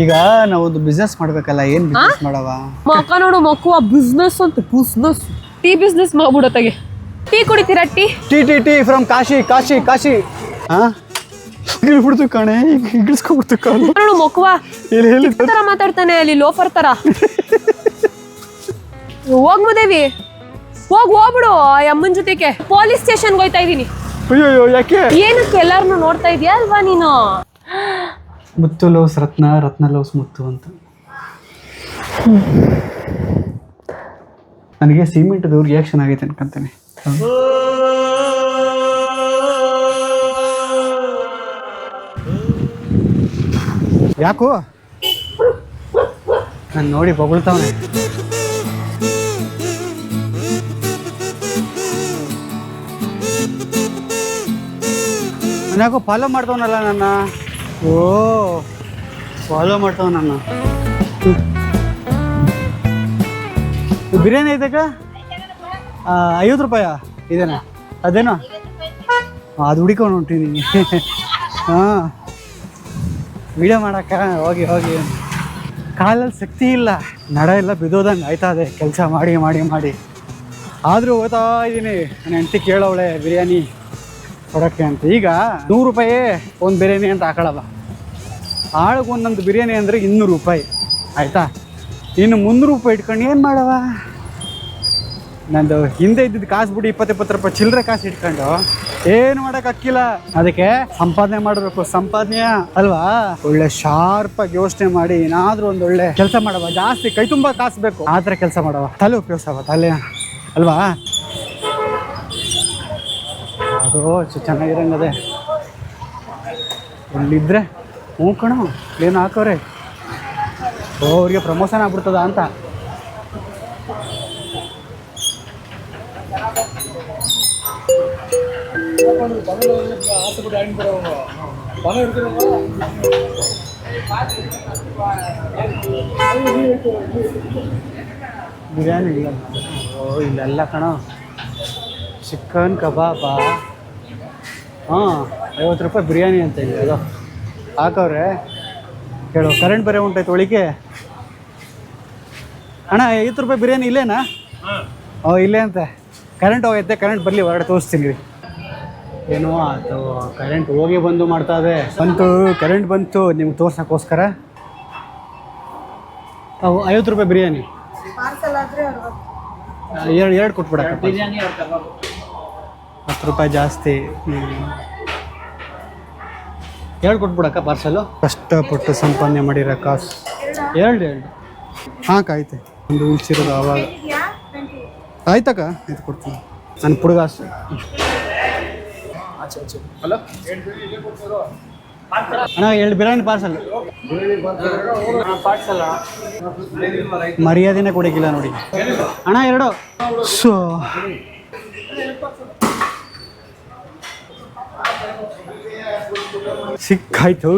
ಈಗ ನಾವೊಂದು ಬಿಸ್ನೆಸ್ ಮಾಡ್ಬೇಕಲ್ಲ ಏನ್ ಬಿಸ್ನೆಸ್ ಮಾಡವ? ಮಕ್ಕ ನೋಡು ಮಕ್ಕುವ ಬಿಸ್ನೆಸ್ ಅಂತ ಬಿಸ್ನೆಸ್ ಟೀ ಬಿಸ್ನೆಸ್ ತಗೆ ಟೀ ಕುಡಿತೀರಾ tea? Tea tea tea from Kashi Kashi Kashi. ಹಾ ಇಳ್ಬಿಡ್ತು ಕಣೆ ಕಾಣೆ ಹಿಗಿಸ್ಕೊಬಿಡ್ತು ಕಾಲು. ನೋಡು ಮಕ್ಕುವ. ಇಲ್ಲಿ ಹೇಳಿ. ತರ ಮಾತಾಡ್ತಾನೆ ಅಲ್ಲಿ ಲೋಫರ್ ತರ. ಹೋಗ್ಬೋದೇವಿ ಹೋಗ್ ಹೋಗ್ಬಿಡು ಅಮ್ಮನ ಜೊತೆಗೆ. ಪೊಲೀಸ್ ಸ್ಟೇಷನ್ಗೆ ಹೋಯ್ತಾ ಇದೀನಿ ಅಯ್ಯೋ ಯಾಕೆ? ಏನಕ್ಕೆ ಎಲ್ಲಾರನ್ನು ನೋಡ್ತಾ ಇದೀಯಾ ಅಲ್ವಾ ನೀನು? ಮುತ್ತು ಲೋಸ್ ರತ್ನ ರತ್ನ ಲೋಸ್ ಮುತ್ತು ಅಂತ. ನನಗೆ ಸಿಮೆಂಟ್ದು ರಿಯಾಕ್ಷನ್ ಆಗೈತೆ ಅನ್ಕೊಂತೀನಿ. ಯಾಕೋ? ನಾನು ನೋಡಿ ಬೊಗಳ್ತಾವನೆ. ಯಾಕೋ ಫಾಲೋ ಮಾಡ್ದವನಲ್ಲ ನನ್ನ. ಓ ಫಾಲೋ ಮಾಡ್ತಾವ ನನ್ನ. ಬಿರಿಯಾನಿ ಐತಕ್ಕ ಐವತ್ತು ರೂಪಾಯ? ಇದೇನಾ? ಅದೇನೋ? ಅದು ಹುಡುಕೊಂಡು ಹೊಂಟೀನಿ ಹಾಂ. ವಿಡಿಯೋ ಮಾಡಕ್ಕ, ಹೋಗಿ ಹೋಗಿ. ಕಾಲಲ್ಲಿ ಶಕ್ತಿ ಇಲ್ಲ. ನಡ ಎಲ್ಲ ಬಿದ್ದೋದಂಗೆ ಆಯ್ತಾ ಅದೇ ಕೆಲಸ ಮಾಡಿ ಮಾಡಿ ಮಾಡಿ. ಆದರೂ ಓದ್ತಾ ಇದ್ದೀನಿ. ನನ್ನ ಹೆಂಡತಿ ಕೇಳೋವಳೆ, ಬಿರಿಯಾನಿ ಕೊಡೋಕ್ಕೆ ಅಂತ. ಈಗ ನೂರು ರೂಪಾಯಿ ಒಂದು ಬಿರಿಯಾನಿ ಅಂತ ಹಾಕೊಳ್ಳಲ್ಲ ಆಳಿಗೆ ಒಂದೊಂದು ಬಿರಿಯಾನಿ ಅಂದರೆ ಇನ್ನೂರು ರೂಪಾಯಿ. ಆಯಿತಾ? ಇನ್ನು ಮುನ್ನೂರು ರೂಪಾಯಿ ಇಟ್ಕೊಂಡು ಏನು ಮಾಡವ? ನಂದು ಹಿಂದೆ ಇದ್ದಿದ್ದು ಕಾಸು ಬಿಡಿ ಇಪ್ಪತ್ತು ಇಪ್ಪತ್ತು ರೂಪಾಯಿ ಚಿಲ್ಲರೆ ಕಾಸು ಇಟ್ಕೊಂಡು. ಏನು ಮಾಡೋಕ್ಕಾಗಿಲ್ಲ ಅದಕ್ಕೆ ಸಂಪಾದನೆ ಮಾಡಬೇಕು, ಸಂಪಾದನೆ ಅಲ್ವಾ? ಒಳ್ಳೆ ಶಾರ್ಪಾಗಿ ಯೋಚನೆ ಮಾಡಿ, ಏನಾದರೂ ಒಂದು ಒಳ್ಳೆ ಕೆಲಸ ಮಾಡವ. ಜಾಸ್ತಿ ಕೈ ತುಂಬ ಕಾಸು ಬೇಕು. ಆ ಥರ ಕೆಲಸ ಮಾಡವ. ತಲೆ ಉಪಯೋಗಿಸವ, ತಲೆ. ಅಲ್ವಾ? ಅದು ಚೆನ್ನಾಗಿರಂಗದೆ. ಇಲ್ಲಿದ್ರೆ ಹ್ಞೂ ಕಣ ಏನು ಹಾಕೋರೆ. ಓ, ಅವ್ರಿಗೆ ಪ್ರಮೋಷನ್ ಆಗ್ಬಿಡ್ತದ ಅಂತ. ಬಿರಿಯಾನಿ ಇಲ್ಲ. ಓ, ಇಲ್ಲೆಲ್ಲ ಕಣ. ಚಿಕನ್ ಕಬಾಬಾ. ಹಾಂ, ಐವತ್ತು ರೂಪಾಯಿ ಬಿರಿಯಾನಿ ಅಂತ ಇದೆ, ಅದು. ಹಾಕವ್ರೆ. ಕೇಳು ಕರೆಂಟ್ ಬೇರೆ ಉಂಟಾಯ್ತು ಒಳಿಕೆ ಅಣ್ಣ ಐವತ್ತು ರೂಪಾಯಿ ಬಿರಿಯಾನಿ ಇಲ್ಲೇನಾ? ಓ ಇಲ್ಲೇ ಅಂತೆ. ಕರೆಂಟ್ ಹೋಗೈತೆ ಕರೆಂಟ್ ಬರಲಿ ಹೊರಗಡೆ ತೋರಿಸ್ತೀನಿ ರೀ. ಏನೋ ಅದು ಕರೆಂಟ್ ಹೋಗಿ ಬಂದು ಮಾಡ್ತಾ ಇದೆ. ಬಂತು ಕರೆಂಟ್ ಬಂತು ನಿಮ್ಗೆ ತೋರ್ಸೋಕ್ಕೋಸ್ಕರ. ಅವು ಐವತ್ತು ರೂಪಾಯಿ ಬಿರಿಯಾನಿ. ಎರಡು ಎರಡು ಬಿರಿಯಾನಿ ಹತ್ತು ರೂಪಾಯಿ ಜಾಸ್ತಿ. ಎರಡು ಕೊಟ್ಬಿಡಕ್ಕ ಪಾರ್ಸಲು ಕಷ್ಟಪಟ್ಟು ಸಂಪಾದನೆ ಮಾಡಿರೋ ಕಾಸು. ಎರಡು ಎರಡು ಹಾಂ ಕಾಯ್ತೆ ಒಂದು ಉಳಿಸಿರೋದು ಆವಾಗ. ಆಯ್ತಕ್ಕ ಇದು ಕೊಡ್ತೀನಿ. ನನ್ನ ಪುಡುಗಾಸು ಅಣ್ಣ ಎರಡು ಬಿರಿಯಾನಿ ಪಾರ್ಸಲ್ ಮರ್ಯಾದೆನೇ ಕೊಡಕ್ಕಿಲ್ಲ ನೋಡಿ. ಅಣ್ಣ ಎರಡು. ಸೊ ಸಿಕ್ಕಾಯ್ತು.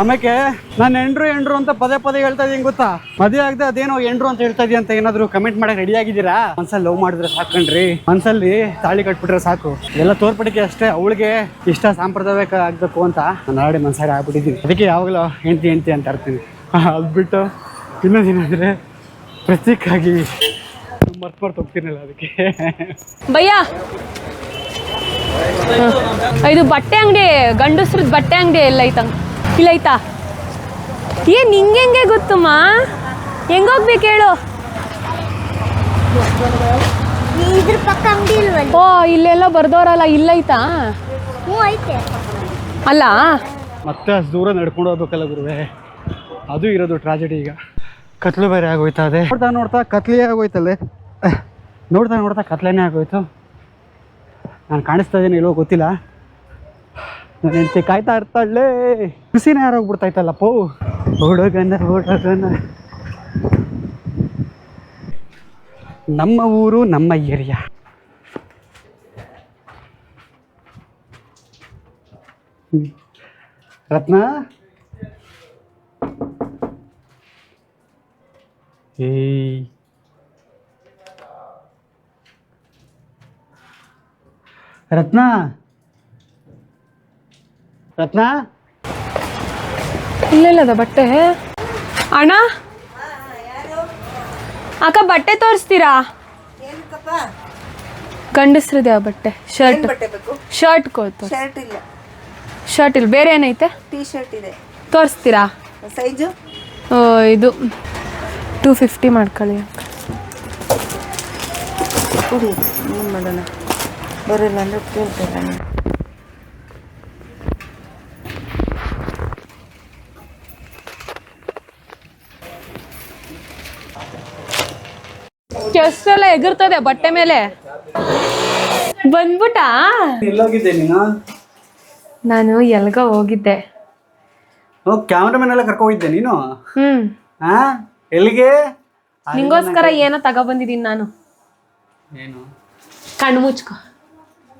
ಆಮೇಲೆ ನಾನು ಎಂಡ್ರು ಎಂಡ್ರು ಅಂತ ಪದೇ ಪದೇ ಹೇಳ್ತಾ ಇದೀನಿ ಗೊತ್ತಾ? ಮದುವೆ ಆಗದೆ ಅದೇನೋ ಎಂಡ್ರು ಅಂತ ಹೇಳ್ತಾ ಇದೀಯ ಅಂತ ಏನಾದ್ರು ಕಮೆಂಟ್ ಮಾಡಕ್ ರೆಡಿ ಆಗಿದ್ದೀರಾ? ಮನ್ಸಲ್ಲಿ ಲವ್ ಮಾಡಿದ್ರೆ ಸಾಕಣ್ರಿ ಮನ್ಸಲ್ಲಿ ತಾಳಿ ಕಟ್ಬಿಟ್ರೆ ಸಾಕು. ಎಲ್ಲ ತೋರ್ಪಡಿಕೆ ಅಷ್ಟೇ ಅವಳಿಗೆ ಇಷ್ಟ ಸಾಂಪ್ರದಾಯಿಕ ಆಗ್ಬೇಕು ಅಂತ ನಾನು ಆಲ್ರೆಡಿ ಮನ್ಸಾರಿ ಆಗ್ಬಿಟ್ಟಿದ್ದೀನಿ. ಅದಕ್ಕೆ ಯಾವಾಗಲೂ ಹೆಂಡ್ತಿ ಹೆಂಡ್ತಿ ಅಂತ ಇರ್ತೀನಿ. ಅದು ಬಿಟ್ಟು ಇನ್ನೊಂದೇನಂದ್ರೆ ಪ್ರತ್ಯೇಕಾಗಿ ಮರ್ತು ಮರ್ತು ಹೋಗ್ತೀನಲ್ಲ ಅದಕ್ಕೆ. ಭಯ್ಯ. ಇದು ಬಟ್ಟೆ ಅಂಗಡಿ ಗಂಡಸ್ರದ್ ಬಟ್ಟೆ ಅಂಗಡಿ ಎಲ್ಲ ಐತ ಇಲ್ಲ ಐತಾ ಏ ನಿಂಗೆ ಹೆಂಗೆ ಗೊತ್ತಮ್ಮ ಹೆಂಗೋಗ್ಬೇಕು ಹೇಳು? ಇದ್ರ ಪಕ್ಕ ಅಂಗಡಿ ಇಲ್ವಲ್ಲ? ಓ ಇಲ್ಲೆಲ್ಲ ಬರ್ದವ್ರಲ್ಲ ಇಲ್ಲೈತಾ? ಹ್ಞೂ ಐತೆ. ಅಲ್ಲ? ಮತ್ತೆ ಅಷ್ಟು ದೂರ ನಡ್ಕೊಂಡು ಹೋಗ್ಬೇಕಲ್ಲ ಗುರುವೆ. ಅದು ಇರೋದು ಟ್ರಾಜೆಡಿ ಈಗ. ಕತ್ಲು ಬೇರೆ ಆಗೋಯ್ತಾ ಅದೇ? ನೋಡ್ತಾ ನೋಡ್ತಾ ಕತ್ಲೆ ಆಗೋಯ್ತಲ್ಲೇ. ನೋಡ್ತಾ ನೋಡ್ತಾ ಕತ್ಲೆನೇ ಆಗೋಯ್ತು. ನಾನು ಕಾಣಿಸ್ತಾ ಇದ್ದೀನಿ ಇಲ್ಲೋ ಗೊತ್ತಿಲ್ಲ. ನನ್ನ ಹೆಂಡತಿ ಕಾಯ್ತಾ ಇರ್ತಾಳೆ. ಬಿಸಿನೇ ಯಾರೋಗ್ಬಿಡ್ತಾಯ್ತಲ್ಲಪ್ಪೋ ಹುಡುಗನ ಹುಡುಗನ. ನಮ್ಮ ಊರು, ನಮ್ಮ ಏರಿಯಾ. ರತ್ನ? ಏಯ್. ರತ್ನ? ರತ್ನ? ಇಲ್ಲೆಲ್ಲದ ಬಟ್ಟೆ. ಅಣ್ಣ? ಅಕ್ಕ ಬಟ್ಟೆ ತೋರಿಸ್ತೀರಾ? ಬಟ್ಟೆ. ಶರ್ಟ್ ಬಟ್ಟೆ ಬೇಕು? ಶರ್ಟ್ ಕೊಡ್ತು ಶರ್ಟ್ ಇಲ್ಲ. ಶರ್ಟ್ ಇಲ್ಲ. ಬೇರೆ ಏನೈತೆ? ಟೀ ಶರ್ಟ್ ಇದೆ. ತೋರಿಸ್ತೀರಾ? ಸೈಜು ಆ, ಇದು. ಟೂ ಫಿಫ್ಟಿ ಮಾಡ್ಕೊಳ್ಳಿ. ಏನು ಮಾಡೋಣ? ಬರೋಲ್ಲ ಅಂದ್ರೆ ಕೇಳ್ತೇವೆ ನಾನು ಕೆಸ್ರೆಲ್ಲ ಎಗರ್ತದೆ ಬಟ್ಟೆ ಮೇಲೆ. ಬಂದ್ಬಿಟ್ಟಾ ಎಲ್ಲೋಗಿದ್ದೆ ನೀನು? ನಾನು ಎಲ್ಗ ಹೋಗಿದ್ದೆ. ಓ ಕ್ಯಾಮ್ರಾಮನ್ ಎಲ್ಲ ಕರ್ಕೊ ಹೋಗಿದ್ದೆ ನೀನು? ಹ್ಮ್. ಎಲ್ಲಿಗೆ? ನಿಂಗೋಸ್ಕರ ಏನೋ ತಗೊಬಂದಿದ್ದೀನಿ ನಾನು. ಏನು? ಕಣ್ಣು ಮುಚ್ಕೊ.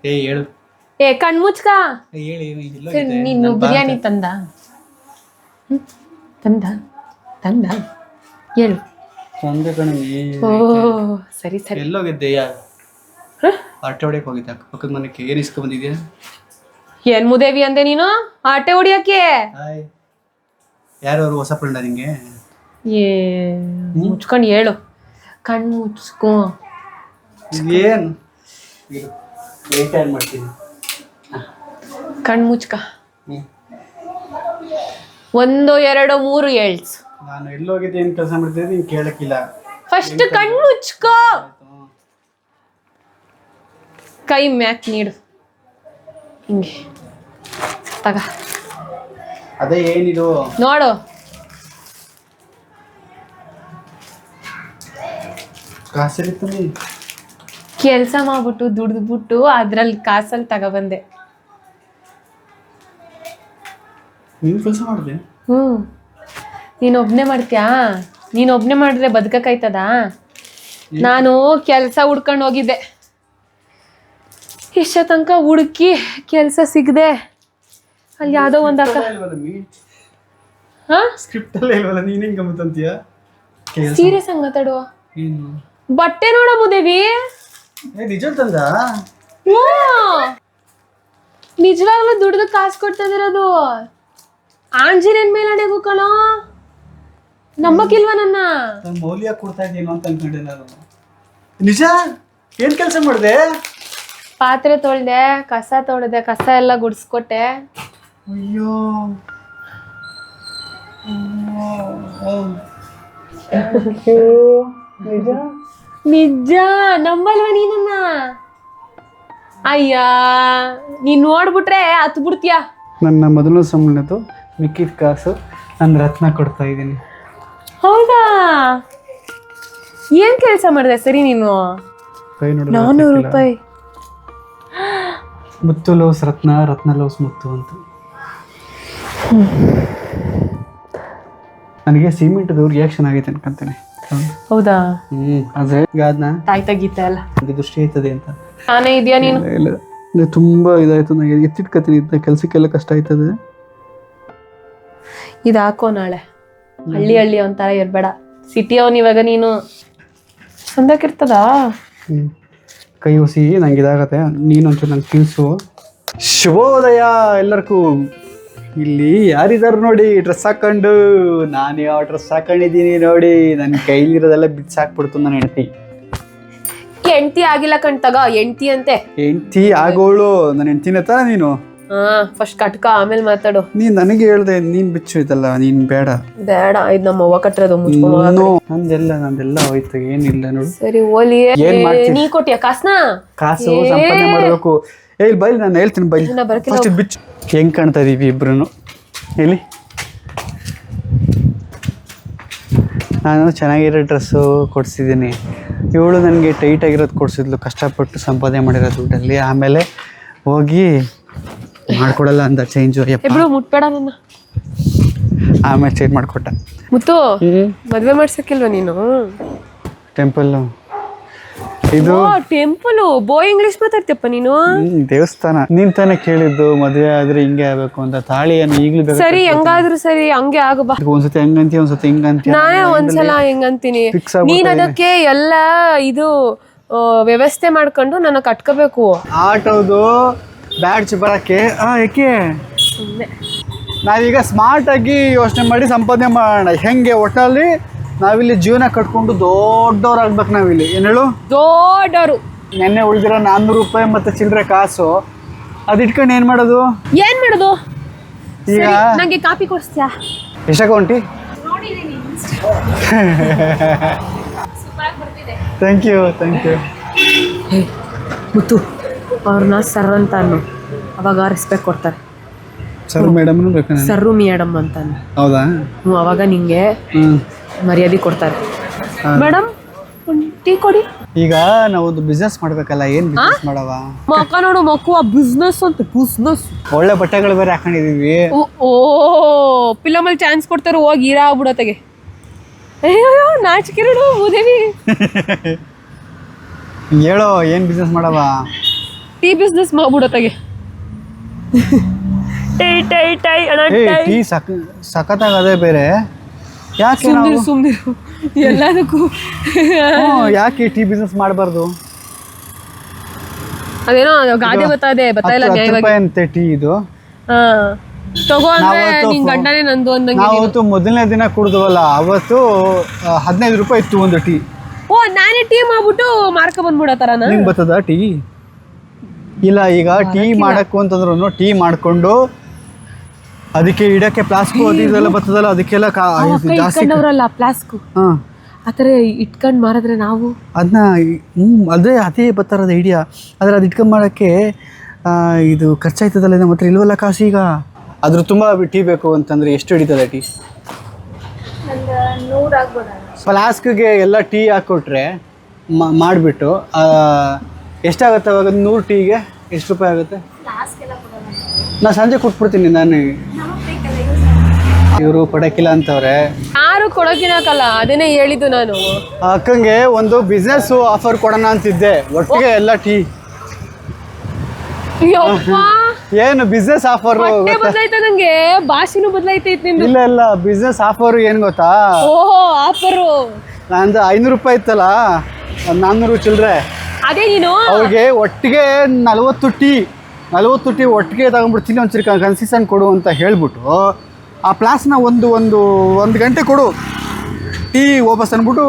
ಏ ಹೇಳು. ಏ ಕಣ್ಣು ಮುಚ್ಕ. ಹೇಳಿ ನೀನು ಬಿರಿಯಾನಿ ತಂದ? ತಂದ? ತಂದ? ಹೇಳು. ತಂದೆ ಕಣ ಓ ಸರಿ ಸರಿ. ಎಲ್ಲೋಗಿದ್ದೆ ಯಾ? ಹ? ಆಟೆ ಹೊಡೆಯಕ್ಕೆ ಹೋಗಿದ್ದೆ. ಅಕ್ಕಪಕ್ಕದ ಮನೆಗೆ ಏನು ಇಸ್ಕೊ ಬಂದಿದ್ಯಾ? ಏನ್ ಮುದೇವಿ ಅಂದೆ ನೀನು? ಆಟೆ ಹೊಡಿಯಕ್ಕೆ? ಹಾಯ್. ಯಾರು ಅವರು ಹೊಸ ಫ್ರೆಂಡ ನಿಂಗೆ? ಏ ಮುಚ್ಕೊಂಡು ಹೇಳು. ಕಣ್ಣು ಮುಚ್ಕೋ. ಏನು? ಲೇಟ್ ಮಾಡ್ತೀನಿ? ಮುಚ್ಕ. ಹ್ಮ್. ಒಂದು ಎರಡು ಮೂರು ಏಳ್ಸ್ ನಾನು ಎಲ್ಲೋಗಿದ್ದೆ ಏನು ಕೆಲಸ ಮಾಡ್ತಿದ್ದೆ ನೀನು ಕೇಳಕ್ಕಿಲ್ಲ. ಫಸ್ಟ್ ಕಣ್ಣು ಮುಚ್ಕೋ. ಕೈ ಮ್ಯಾಕ್ ನೀಡು. ಹಿಂಗೆ. ತಗ. ಅದೇ ಏನಿದು? ನೋಡು. ಕಾಸರಿ ನೀ ಕೆಲಸ ಮಾಡ್ಬಿಟ್ಟು ದುಡ್ದ್ಬಿಟ್ಟು ಅದ್ರಲ್ಲಿ ಕಾಸಲ್ಲಿ ತಗೊಬಂದೆ. ನೀನು ಕೆಲಸ ಮಾಡಿದೆ? ಹ್ಞೂ ನೀನು ಒಬ್ನೇ ಮಾಡ್ತೀಯಾ? ನೀನು ಒಬ್ನೇ ಮಾಡಿದ್ರೆ ಬದುಕಕ್ಕಾಯ್ತದಾ ನಾನು ಕೆಲಸ ಹುಡ್ಕೊಂಡು ಹೋಗಿದ್ದೆ. ಇಷ್ಟ ತನಕ ಹುಡುಕಿ ಕೆಲಸ ಸಿಗದೆ. ಅಲ್ಲಿ ಯಾವುದೋ ಒಂದು ಅಕ್ಕ ಹಾಂ ಸ್ಕ್ರಿಪ್ಟ್ ಅಲ್ಲೇ ಇಲ್ವಲ್ಲ ನೀನು ಹೆಂಗೆ ಗಮ್ಮತ್ತಂತೀಯ? ಕೆಲಸ ಸೀರಿಯಸ್ ಹಂಗೆ ಮಾತಾಡುವ. ಬಟ್ಟೆ ನೋಡಮ್ಮ ದೇವಿ. ಏ ನಿಜ ತಂದ? ನಿಜವಾಗ್ಲೂ ದುಡ್ದು ಕಾಸು ಕೊಡ್ತದಿರೋದು ಆಂಜನೇಯನ್ ಮೇಲೆ ಕಣೋ. ನಂಬಕ್ಕಿಲ್ವಾ ನನ್ನ? ನಾನು ಮೌಲ್ಯ ಕೊಡ್ತಾ ಇದ್ದೀನೋ ಅಂತ ಅನ್ಕೊಂಡೆ ನಾನು. ನಿಜ? ಏನು ಕೆಲಸ ಮಾಡಿದೆ? ಪಾತ್ರೆ ತೊಳ್ದೆ ಕಸ ತೊಳ್ದೆ ಕಸ ಎಲ್ಲ ಗುಡಿಸ್ಕೊಟ್ಟೆ. ಅಯ್ಯೋ. ನಿಜ? ನಂಬಲ್ವಾ ನೀನನ್ನ? ಅಯ್ಯ ನೀನ್ ನೋಡ್ಬಿಟ್ರೆ ಹತ್ ಬಿಡ್ತೀಯ ನನ್ನ ಮೊದಲು ಸಂಬಳದ್ದು ಮಿಕ್ಕಿದ ಕಾಸು ನಾನು ರತ್ನ ಕೊಡ್ತಾ ಇದ್ದೀನಿ. ಹೌದಾ? ಏನ್ ಕೆಲಸ ಮಾಡಿದೆ ಸರಿ ನೀನು? ಕೈ ನೋಡಿದ್ರೆ ನಾನ್ನೂರು. ರೂಪಾಯಿ. ಮುತ್ತು ಲೋಸ್ ರತ್ನ ರತ್ನ ಲೋಸ್ ಮುತ್ತು ಅಂತ. ನನಗೆ ಸಿಮೆಂಟ್ದು ರಿಯಾಕ್ಷನ್ ಆಗೈತೆ ಅನ್ಕೊಂತೇನೆ. ಹೌದಾ? ಅಂದ್ರೆ ಆದರೆ ಈಗ ಅದನ್ನ ತಾಯ್ತ ಗೀತ ನನಗೆ ದೃಷ್ಟಿ ಆಯ್ತದೆ ಅಂತ. ನಾನೇ ಇದೆಯಾ ನೀನು? ಇಲ್ಲ ಇಲ್ಲ. ತುಂಬಾ ಇದಾಯ್ತು ನನಗೆ ಎತ್ತಿಟ್ಕತೀನಿ ಇದ್ದ ಕೆಲಸಕ್ಕೆಲ್ಲ ಕಷ್ಟ ಆಯ್ತದೆ. ಇದಾಕೋ ಹಾಕೋ ನಾಳೆ. ಹಳ್ಳಿ ಹಳ್ಳಿ ಒಂಥರ ಇರ್ಬೇಡ. ಸಿಟಿ ಅವನ್ ಇವಾಗ ನೀನು. ಸಂದಕ್ಕಿರ್ತದ? ಹ್ಮ್. ಕೈ ಹೊಸಿ ನಂಗೆ ಇದಾಗತ್ತೆ ನೀನು ಒಂಚೂರು ನಂಗೆ ತಿಳಿಸು. ಶುಭೋದಯ ಎಲ್ಲರಿಗೂ. ಇಲ್ಲಿ ಯಾರಿದ್ದಾರೆ ನೋಡಿ ಡ್ರೆಸ್ ಹಾಕೊಂಡು ನಾನು ಯಾವ ಡ್ರೆಸ್ ಹಾಕೊಂಡಿದ್ದೀನಿ ನೋಡಿ ನನ್ನ ಕೈಲಿರೋದೆಲ್ಲ ಬಿಚ್ಚಾಕ್ಬಿಡ್ತು ನನ್ನ ಹೆಂಡತಿ. ಹೆಂಡತಿ ಆಗಿಲ್ಲ ಕಣ್ತಗ ಹೆಂಡತಿ ಅಂತೆ. ಹೆಂಡತಿ ಆಗೋಳು ನನ್ನ ಹೆಂಡತಿನ ತರ ನೀನು. ಹಾ ಫಸ್ಟ್ ಕಟ್ಕ ಆಮೇಲೆ ಮಾತಾಡು. ನೀನು ನನಗೆ ಹೇಳ್ದೆ ನೀನ್ ಬಿಚ್ಚು ಇದಲ್ಲ ನೀನ್ ಬೇಡ. ಬೇಡ ಇದು ನಮ್ಮ ಅವ್ವ ಕಟ್ಟಿರೋದು ಮುಚ್ಕೊಂಡ್ ನಂದೆಲ್ಲ ನಂದೆಲ್ಲ ಹೋಯ್ತು ಏನಿಲ್ಲ ನೋಡು. ಸರಿ ಓಲಿ ಏನ್ ಮಾಡ್ತೀಯ? ನೀ ಕೊಟ್ಟಿಯ ಕಾಸ್ನ? ಕಾಸು ಸಂಪಾದನೆ ಮಾಡಬೇಕು. ಏ ಇಲ್ಲಿ ಬೈಲಿ ನಾನು ಹೇಳ್ತೀನಿ ಬೈಲಿ. ಬರ್ಕಿಲ್ಲ ಫಸ್ಟ್ ಬಿಚ್ಚು. ಹೆಂಗ್ ಕಾಣ್ತಾ ಇದೀವಿ ಇಬ್ರು ಹೇಳಿ ನಾನು ಚೆನ್ನಾಗಿರೋ ಡ್ರೆಸ್ಸು ಕೊಡಿಸಿದ್ದೀನಿ. ಇವಳು ನನಗೆ ಟೈಟ್ ಆಗಿರೋದು ಕೊಡಿಸಿದ್ಲು. ಕಷ್ಟಪಟ್ಟು ಸಂಪಾದನೆ ಮಾಡಿರೋ ದುಡ್ಡಲ್ಲಿ. ಆಮೇಲೆ ಹೋಗಿ ಮಾಡ್ಕೊಡಲ್ಲ ಅಂದ ಚೇಂಜ್ ಇಬ್ರು ಮುಟ್ಬೇಡ ನನ್ನ. ಆಮೇಲೆ ಚೇಂಜ್ ಮಾಡ್ಕೊಟ್ಟ. ಮುತ್ತು ಮದ್ವೆ ಮಾಡ್ಸಕ್ಕಿಲ್ವ ನೀನು? ಟೆಂಪಲ್ ಇದು ಟೆಂಪಲ್ ಟೆಂಪಲು ಬೋ ಇಂಗ್ಲಿಷ್ ಮಾತಾಡ್ತೀಯಪ್ಪ ನೀನು? ದೇವಸ್ಥಾನ. ನೀನ್ ತಾನೇ ಕೇಳಿದ್ದು ಮದುವೆ ಆದ್ರೆ ಹಿಂಗೆ ಆಗ್ಬೇಕು ಅಂತ. ತಾಳಿಯನ್ನು ಈಗಲೂ ಬೇಕು ಸರಿ ಹೆಂಗಾದ್ರೂ ಸರಿ ಹಂಗೆ ಆಗು ಬಾ ಒಂದ್ಸತಿ ಹೆಂಗಂತಿ ಒಂದ್ಸತಿ ಹಿಂಗಂತಿ ನಾನೇ ಒಂದ್ಸಲ ಹೆಂಗಂತೀನಿ. ನೀನ್ ಅದಕ್ಕೆ ಎಲ್ಲ ಇದು ವ್ಯವಸ್ಥೆ ಮಾಡ್ಕೊಂಡು ನನ್ನ ಕಟ್ಕೋಬೇಕು. ಆಟೋದು ಬ್ಯಾಡ್ಜ್ ಬರಕ್ಕೆ. ಹಾಂ ಯಾಕೆ ಸುಮ್ಮನೆ ನಾವೀಗ ಸ್ಮಾರ್ಟಾಗಿ ಯೋಚನೆ ಮಾಡಿ ಸಂಪಾದನೆ ಮಾಡೋಣ. ಹೆಂಗೆ ಒಟ್ಟಲ್ಲಿ ನಾವಿಲ್ಲಿ ಜೀವನ ಕಟ್ಕೊಂಡು ದೊಡ್ಡವ್ರಾಗ್ಬೇಕು ನಾವಿಲ್ಲಿ. ಏನು ಹೇಳು? ದೊಡ್ಡವರು. ನೆನ್ನೆ ಉಳಿದಿರೋ ನಾನ್ನೂರು ರೂಪಾಯಿ ಮತ್ತು ಚಿಲ್ಲರೆ ಕಾಸು. ಅದು ಇಟ್ಕೊಂಡು ಏನು ಮಾಡೋದು? ಏನು ಮಾಡೋದು? ಈಗ ನನಗೆ ನಂಗೆ ಕಾಪಿ ಕೊಡಿಸ್ತೀಯಾ? ಎಷ್ಟಾಗ ಹೊಂಟಿ thank you thank you Muthu. ಅವ್ರನ್ನ ಸರ್ ಅಂತ ಅನ್ನು ಅವಾಗ ರೆಸ್ಪೆಕ್ಟ್ ಕೊಡ್ತಾರೆ. ಸರ್ ನನಗೆ. ಸರ್ರು ಮೇಡಮ್ ಅಂತ ಅನ್ನು. ಹೌದಾ? ಹ್ಞೂ ಅವಾಗ ನಿಂಗೆ ಮರ್ಯಾದೆ ಕೊಡ್ತಾರೆ. ಮೇಡಮ್ ಟೀ ಕೊಡಿ. ಈಗ ನಾವೊಂದು ಬಿಸ್ನೆಸ್ ಮಾಡ್ಬೇಕಲ್ಲ ಏನ್ ಬಿಸ್ನೆಸ್ ಮಾಡವ? ಮಕ್ಕ ನೋಡು ಮಕ್ಕಳು ಆ ಬಿಸ್ನೆಸ್ ಅಂತ ಬಿಸ್ನೆಸ್ ಒಳ್ಳೆ ಬಟ್ಟೆಗಳು ಬೇರೆ ಹಾಕೊಂಡಿದೀವಿ ಓ ಫಿಲಮಲ್ಲಿ ಚಾನ್ಸ್ ಕೊಡ್ತಾರೆ ಹೋಗಿ ಹೀರಾ ಆಗ್ಬಿಡತ್ತೆಗೆ ಅಯ್ಯೋ ನಾಚಿಕೆ ನೋಡು ಹೇಳೋ ಏನ್ ಬಿಸ್ನೆಸ್ ಮಾಡವ? ಟೀ ಬಿಸ್ನೆಸ್ ಮಾಡ್ಬಿಡತ್ತಾಗೆ ಟೈ ಟೈ ಟೈ ಅಣ್ಣ ಟೈ. ಟೀ ಸಕ್ ಸಖತ್ತಾಗದೆ ಬೇರೆ. ಯಾಕೆ ನಾವು ಸುಮ್ಮನೆ ಎಲ್ಲದಕ್ಕೂ. ಹ್ಞೂ, ಯಾಕೆ ಟೀ ಬಿಸ್ನೆಸ್ ಮಾಡಬಾರ್ದು? ಅದೇನೋ ಗಾದೆ ಗೊತ್ತಾದೆ ಬತ್ತಾಯಿಲ್ಲ ಹತ್ತು ನ್ಯಾಯವಾಗಿ. ರೂಪಾಯಿ ಅಂತೆ ಟೀ ಇದು. ಹಾ. ತಗೋ ಅಂದ್ರೆ ನಾವತ್ತು ನಿನ್ ಗಂಡನೇ ನಂದು ಅಂದಂಗೆ ನೀನು. ಅವತ್ತು ಮೊದಲನೇ ದಿನ ಕುಡಿದ್ವಲ್ಲ ಅವತ್ತು ಆ, ಹದಿನೈದು ರೂಪಾಯಿ ಇತ್ತು ಒಂದು ಟೀ. ಓ ನಾನೇ ಟೀ ಮಾಡ್ಬಿಟ್ಟು ಮಾರ್ಕ ಬಂದ್ಬಿಡತ್ತಾರ ನಿಂಗೆ ಬರ್ತದ ಟೀ? ಇಲ್ಲ ಈಗ ಟೀ ಮಾಡಕ್ಕು ಅಂತಂದ್ರೂ ಟೀ ಮಾಡ್ಕೊಂಡು ಅದಕ್ಕೆ ಇಡಕ್ಕೆ ಪ್ಲಾಸ್ಕು ಅದು ಇದೆಲ್ಲ ಬರ್ತದಲ್ಲ ಅದಕ್ಕೆಲ್ಲ ಕಾ- ಇದು ಜಾಸ್ತಿ ಇಟ್ಕೊಂಡವ್ರಲ್ಲ ಪ್ಲಾಸ್ಕು? ಹಾಂ. ಆ ಥರ ಇಟ್ಕೊಂಡ್ ಮಾರಿದ್ರೆ ನಾವು? ಅದನ್ನ ಹ್ಞೂ ಅದೇ ಅದೇ ಬರ್ತಾರದ ಐಡಿಯಾ. ಆದರೆ ಅದು ಇಟ್ಕೊಂಡ್ ಮಾಡೋಕ್ಕೆ ಆ, ಇದು ಖರ್ಚಾಯ್ತದಲ್ಲ ನಮ್ಮ ಹತ್ರ ಇಲ್ವಲ್ಲ ಕಾಸು ಈಗ? ಅದ್ರ ತುಂಬ ಟೀ ಬೇಕು ಅಂತಂದ್ರೆ ಎಷ್ಟು ಹಿಡಿತದೆ ಟೀ? ಪ್ಲಾಸ್ಕ್ಗೆ ಫ್ಲಾಸ್ಕ್ಗೆ ಎಲ್ಲ ಟೀ ಹಾಕ್ಕೊಟ್ರೆ ಮಾಡಿಬಿಟ್ಟು ಎಷ್ಟಾಗುತ್ತೆ ಅವಾಗ? ನೂರು ಟೀಗೆ ಎಷ್ಟು ರೂಪಾಯಿ ಆಗುತ್ತೆ? ನಾ ಕೊಡೋಣ. ನಾನು ಸಂಜೆ ಕೊಟ್ಬಿಡ್ತೀನಿ ನಾನು. ಇವರು ಕೊಡಕ್ಕಿಲ್ಲ ಅಂತವ್ರೆ. ಯಾರು ಕೊಡೋಕಿನಾಕಲ್ಲ ಅದನ್ನೇ ಹೇಳಿದ್ದು ನಾನು. ಆ ಅಕ್ಕಂಗೆ ಒಂದು ಬಿಸ್ನೆಸ್ ಆಫರ್ ಕೊಡೋಣ ಅಂತಿದ್ದೆ. ಒಟ್ಟಿಗೆ ಎಲ್ಲ ಟೀ. ಯಪ್ಪ. ಏನು ಬಿಸ್ನೆಸ್ ಆಫರ್ ಹೊಟ್ಟೆ ಬದಲಾಯ್ತ ನಂಗೆ? ಭಾಷೆನೂ ಬದಲಾಯ್ತೈತ್ ಇಲ್ಲ ಇಲ್ಲ. ಬಿಸ್ನೆಸ್ ಆಫರ್ ಏನು ಗೊತ್ತಾ? ಓಹೋ ಆಫರು ನಂದು ಐನೂರು ರೂಪಾಯಿ ಇತ್ತಲ್ಲ ಒಂದ್ ನಾನ್ನೂರು ಚಿಲ್ಲರೆ ಅದೇ ನೀನು ಅವ್ರಿಗೆ ಒಟ್ಟಿಗೆ ನಲವತ್ತು ಟೀ ನಲವತ್ತು ಟೀ ಒಟ್ಟಿಗೆ ತಗೊಂಡ್ಬಿಡ್ತೀನಿ ಒಂಚೂರು ಕನ್ಸಿಸ್ಟೆಂಟ್ ಕೊಡು ಅಂತ ಹೇಳ್ಬಿಟ್ಟು ಆ ಪ್ಲಾಸ್ನ ಒಂದು ಒಂದು ಒಂದು ಗಂಟೆ ಕೊಡು. ಟೀ ವಾಪಸ್ ಅಂದ್ಬಿಟ್ಟು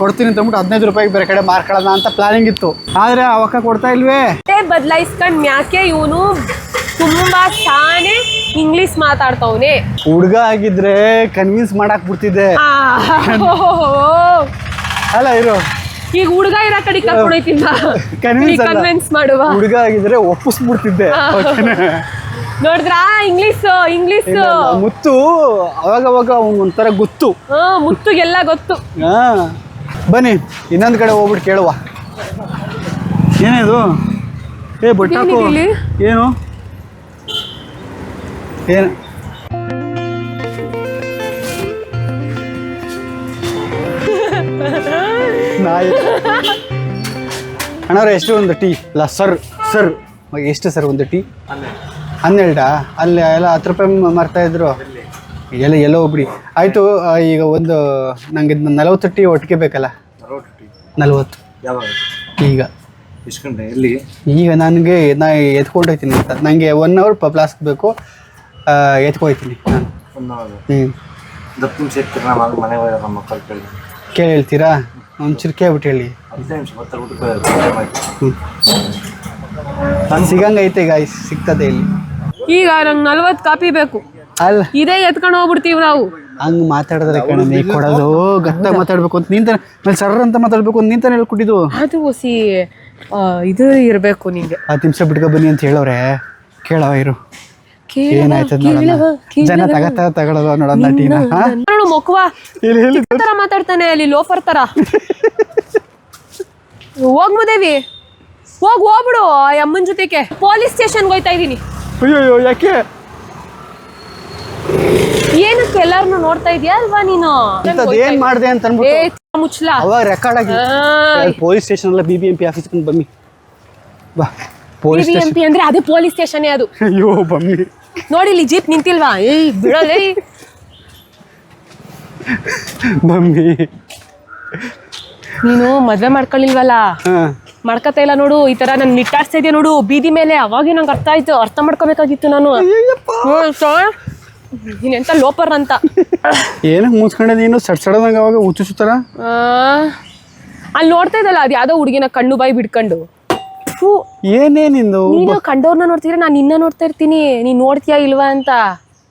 ಕೊಡ್ತೀನಿ ಅಂತ ಅಂದ್ಬಿಟ್ಟು ಹದಿನೈದು ರೂಪಾಯಿಗೆ ಬೇರೆ ಕಡೆ ಮಾರ್ಕೊಳ್ಳೋಣ ಅಂತ ಪ್ಲಾನಿಂಗ್ ಇತ್ತು. ಆದರೆ ಅವಕ್ಕ ಕೊಡ್ತಾ ಇಲ್ವೇ? ಬದಲಾಯಿಸ್ಕೊಂಡು ಮ್ಯಾಕೆ ಇವನು ತುಂಬಾ ಶಾನೆ ಇಂಗ್ಲಿಷ್ ಮಾತಾಡ್ತವನೆ. ಹುಡುಗ ಆಗಿದ್ರೆ ಕನ್ವಿನ್ಸ್ ಮಾಡಕ್ ಬಿಡ್ತಿದ್ದೆ. ಅಲ್ಲ ಇರು. ಈಗ ಹುಡುಗ ಇರೋ ಕಡೆ ಕರ್ಕೊಂಡೋಯ್ತಿಲ್ಲ. ಕನ್ವಿನ್ಸ್ ಕನ್ವಿನ್ಸ್ ಮಾಡುವ. ಹುಡುಗ ಆಗಿದ್ರೆ ಒಪ್ಪಿಸ್ಬಿಡ್ತಿದ್ದೆ. ನೋಡಿದ್ರ ಇಂಗ್ಲಿಷ್ ಇಂಗ್ಲಿಷ್ ಮುತ್ತು ಅವಾಗ ಅವಾಗ ಒಂಥರ ಗೊತ್ತು. ಮುತ್ತು ಮುತ್ತುಗೆಲ್ಲ ಗೊತ್ತು. ಹಾ. ಬನ್ನಿ ಇನ್ನೊಂದು ಕಡೆ ಹೋಗ್ಬಿಟ್ಟು ಕೇಳುವ. ಏನಿದು? ಏ ಇಲ್ಲಿ? ಏನು? ಏನು? ಅಣ್ಣವ್ರೆ ಎಷ್ಟು ಒಂದು ಟೀ? ಅಲ್ಲ ಸರ್ ಸರ್. ಎಷ್ಟು ಸರ್ ಒಂದು ಟೀ? ಹನ್ನೆರಡಾ? ಅಲ್ಲಿ ಎಲ್ಲ ಹತ್ತು ರೂಪಾಯಿ ಮಾರ್ತಾ ಇದ್ರು. ಎಲ್ಲ ಎಲ್ಲೋ ಒಬ್ರಿ. ಆಯಿತು ಈಗ ಒಂದು ನಂಗೆ ಇದು ನಲವತ್ತು ಟೀ ಒಟ್ಟಿಗೆ ಬೇಕಲ್ಲ? ನಲವತ್ತು ಯಾವಾಗ? ಈಗ. ಎಲ್ಲಿ? ಈಗ ನನಗೆ ನಾ ಎತ್ಕೊಂಡು ಹೋಗ್ತೀನಿ ಅಂತ. ನನಗೆ ಒನ್ ಅವರ್ ಪ್ಲಾಸ್ಕ್ ಬೇಕು. ಎತ್ಕೊಯ್ತೀನಿ ನಾನು. ಹ್ಞೂ ಕೇಳಿ ಕೇಳಿ ಹೇಳ್ತೀರಾ ಒಂಚೂರು ಕೇಳ್ಬಿಟ್ಟು ಹೇಳಿ. ನಾನು ಸಿಗಂಗೈತೆ ಗಾಯ್ಸ್ ಸಿಗ್ತದೆ ಇಲ್ಲಿ. ಈಗ ನಂಗೆ ನಲ್ವತ್ತು ಕಾಪಿ ಬೇಕು. ಅಲ್ಲ. ಇದೇ ಎತ್ಕೊಂಡು ಹೋಗ್ಬಿಡ್ತೀವಿ ನಾವು. ಹಂಗೆ ಮಾತಾಡಿದ್ರೆ ಕಣ ನೀ ಕೊಡೋದು ಗಟ್ಟಾಗಿ ಮಾತಾಡ್ಬೇಕು ಅಂತ ನಿಂತ ಮೇಲೆ ಸರ್ ಅಂತ ಮಾತಾಡ್ಬೇಕು ಅಂತ ನಿಂತಾನೆ ಹೇಳ್ಕೊಟ್ಟಿದ್ದು. ಅದು ಸಿ ಇದು ಇರಬೇಕು ನಿಂಗೆ. ಹತ್ತು ನಿಮಿಷ ಬಿಟ್ಕೊ ಬನ್ನಿ ಅಂತ ಹೇಳೋರೆ. ಕೇಳವ ಇರು. ಏನಾಯ್ತದ ಜನ ಕೇಳವ. ತಗತ್ತ ತಗೊಳ್ಳೋದು ನೋಡೋಣ ಟೀನ ನೋಡು ಇಲ್ಲಿ ತರ ಮಾತಾಡ್ತಾನೆ ಅಲ್ಲಿ ಲೋಫರ್ ತರ. ಹೋಗ್ ಮುದೇವಿ. ಹೋಗ್ ಹೋಗ್ಬಿಡು ಅಮ್ಮನ ಜೊತೆಗೆ. ಪೊಲೀಸ್ ಸ್ಟೇಷನ್ಗೆ ಹೋಯ್ತಾ ಇದೀನಿ ಅಯ್ಯೋ ಯಾಕೆ? ಏನಕ್ಕೆ ಎಲ್ಲಾರನು ನೋಡ್ತಾ ಇದೀಯಾ ಅಲ್ವಾ ನೀನು? ಏನ್ ಮಾಡ್ದೆ ಅಂತ ಅನ್ಬಿಟ್ಟು ಮುಚ್ಚಲ ಅವಾಗ ರೆಕಾರ್ಡ್ ಆಗಿ ಪೊಲೀಸ್ ಸ್ಟೇಷನ್ ಅಲ್ಲ BBMP B M P office ಬಮ್ಮಿ ಬಾ ಪೊಲೀಸ್ ಬಿ ಸ್ಟೇಷನ್ ಪಿ ಅಂದ್ರೆ ಅದೇ ಪೊಲೀಸ್ ಸ್ಟೇಷನ್ ಅದು. ಅಯ್ಯೋ ಬಮ್ಮಿ ನೋಡಿ ಇಲ್ಲಿ ಜೀಪ್ ನಿಂತಿಲ್ವಾ? ಏಯ್ ಬಿಡಲೇ ಮಮ್ಮಿ. ನೀನು ಮದ್ವೆ ಮಾಡ್ಕೊಳ್ಳಿಲ್ವಲ್ಲ ಮಾಡ್ಕತಾ ಇಲ್ಲ ನೋಡು ಈ ತರ ನಾನು ನಿಟ್ಟಾಡ್ಸ್ತಾ ಇದೆಯಾ ನೋಡು ಬೀದಿ ಮೇಲೆ ಅವಾಗೇ ನಂಗೆ ಅರ್ಥ ಆಯ್ತು ಅರ್ಥ ಮಾಡ್ಕೋಬೇಕಾಗಿತ್ತು ನಾನು. ನೀನೆಂತ ಲೋಪರ್ ಅಂತ. ಏನಕ್ಕೆ ಮುಚ್ಕೊಂಡೆ ನೀನು ಸಡ್ ಸಡದಂಗೆ ಅವಾಗ ಹುಚ್ಚು ಆ, ಅಲ್ಲಿ ನೋಡ್ತಾ ಇದ್ದಲ್ಲ ಅದು ಯಾವುದೋ ಹುಡುಗಿನ ಕಣ್ಣು ಬಾಯಿ ಬಿಡ್ಕೊಂಡು. ಫು, ಏನೇ ನಿಂದು ನೀನು ಕಂಡವ್ರನ್ನ ನೋಡ್ತಿದ್ರೆ ನಾನು ನಿನ್ನ ನೋಡ್ತಾ ಇರ್ತೀನಿ. ನೀನ್ ನೋಡ್ತೀಯಾ ಇಲ್ವಾ ಅಂತ.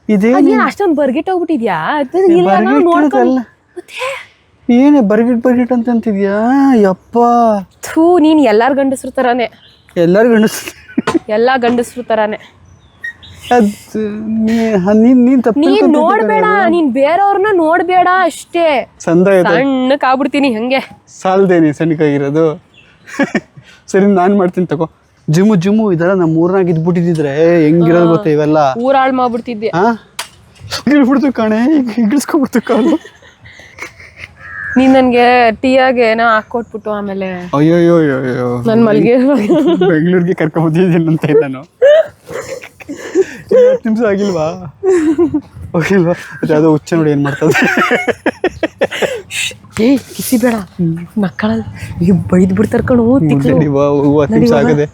ಇದೇ ಅದೇನ್ ಅಷ್ಟೊಂದು ಬರ್ಗಿಟ್ ಹೋಗ್ಬಿಟ್ಟಿದ್ಯಾ? ಏನೇ ಬರ್ಗಿಟ್ ಬರ್ಗಿಟ್ ಅಂತ ಅಂತಿದ್ಯಾ? ಯಪ್ಪ. ಥೂ ನೀನ್ ಎಲ್ಲಾರ್ ಗಂಡಸ್ರು ತರಾನೆ. ಎಲ್ಲರಿಗೂ ಗಂಡಸ್ ಎಲ್ಲಾ ಗಂಡಸ್ರು ತರಾನೆ. ನೀನ್ ನೋಡ್ಬೇಡ. ನೀನ್ ಬೇರೆಯವ್ರನ್ನ ನೋಡ್ಬೇಡ ಅಷ್ಟೇ. ಸಣ್ಣಕ್ ಆಗ್ಬಿಡ್ತೀನಿ ಹಂಗೆ. ಸಾಲ್ದೇನಿ ಸಣ್ಣಕ್ಕಾಗಿರೋದು. ಸರಿ ನಾನು ಮಾಡ್ತೀನಿ ತಗೋ. ಜಿಮ್ಮು ಜಿಮ್ಮು ಇದೆಲ್ಲ ನಮ್ಮ ಊರ್ನಾಗ ಇದ್ಬಿಟ್ಟಿದ್ರೆ ಹೆಂಗಿರೋದು ಗೊತ್ತಾ ಇವೆಲ್ಲ? ಊರಾಳ್ ಮಾಡ್ಬಿಡ್ತಿದ್ದೆ. ಹಾ ಇಳ್ಬಿಡ್ತು ಕಣೆ ಈಗ ಕಣ ಕಾಲು. ನೀನ್ ನನ್ಗೆ ಟೀಯಾಗೆ ಏನೋ ಹಾಕೊಟ್ಬಿಟ್ಟು ಆಮೇಲೆ ಅಯ್ಯೋ ಅಯ್ಯೋ ನನ್ ಮಲ್ಗೆ ಬೆಂಗಳೂರಿಗೆ ಕರ್ಕೊಂಬಂದಿದ್ದೀನಿ ಅಂತ ನಾನು. ಹತ್ತು ನಿಮಿಷ ಆಗಿಲ್ವಾ? ಹೋಗಿಲ್ವಾ? ಅದು ಯಾವುದೋ ಹುಚ್ಚ ನೋಡಿ ಏನು ಮಾಡ್ತದೆ ಏ ಕಿಸಿ ಬೇಡ. ಮಕ್ಕಳಲ್ಲಿ ಬೈದ್ ಬಿಡ್ತಾರ ಕಣು ತಿಕ್ಲು. ನಡಿ ಬಾ, ಹೂವು ಹತ್ತು ನಿಮಿಷ ಆಗದೆ